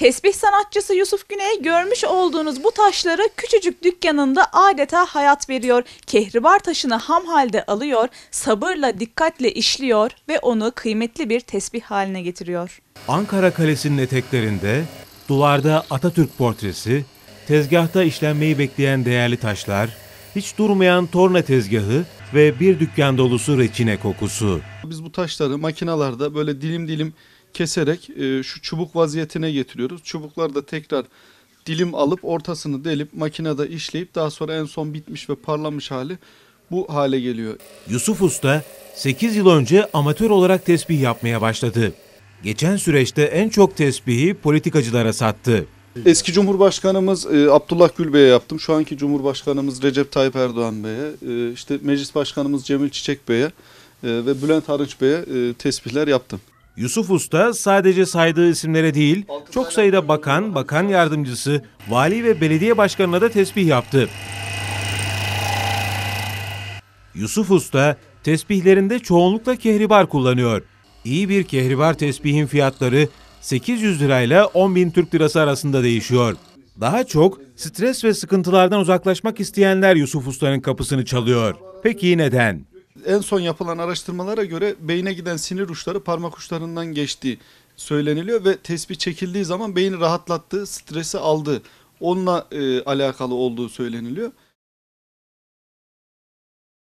Tesbih sanatçısı Yusuf Güney görmüş olduğunuz bu taşları küçücük dükkanında adeta hayat veriyor. Kehribar taşını ham halde alıyor, sabırla dikkatle işliyor ve onu kıymetli bir tesbih haline getiriyor. Ankara Kalesi'nin eteklerinde duvarda Atatürk portresi, tezgahta işlenmeyi bekleyen değerli taşlar, hiç durmayan torna tezgahı ve bir dükkan dolusu reçine kokusu. Biz bu taşları makinalarda böyle dilim dilim keserek e, şu çubuk vaziyetine getiriyoruz. Çubukları da tekrar dilim alıp ortasını delip makinede işleyip daha sonra en son bitmiş ve parlamış hali bu hale geliyor. Yusuf Usta 8 yıl önce amatör olarak tesbih yapmaya başladı. Geçen süreçte en çok tesbihi politikacılara sattı. Eski Cumhurbaşkanımız e, Abdullah Gül Bey'e yaptım. Şu anki Cumhurbaşkanımız Recep Tayyip Erdoğan Bey'e, e, işte Meclis Başkanımız Cemil Çiçek Bey'e e, ve Bülent Arınç Bey'e e, tesbihler yaptım. Yusuf Usta sadece saydığı isimlere değil, çok sayıda bakan, bakan yardımcısı, vali ve belediye başkanına da tesbih yaptı. Yusuf Usta tesbihlerinde çoğunlukla kehribar kullanıyor. İyi bir kehribar tesbihin fiyatları 800 lirayla 10 bin Türk lirası arasında değişiyor. Daha çok stres ve sıkıntılardan uzaklaşmak isteyenler Yusuf Usta'nın kapısını çalıyor. Peki neden? En son yapılan araştırmalara göre beyne giden sinir uçları parmak uçlarından geçtiği söyleniliyor ve tespih çekildiği zaman beyni rahatlattığı, stresi aldığı, onunla e, alakalı olduğu söyleniliyor.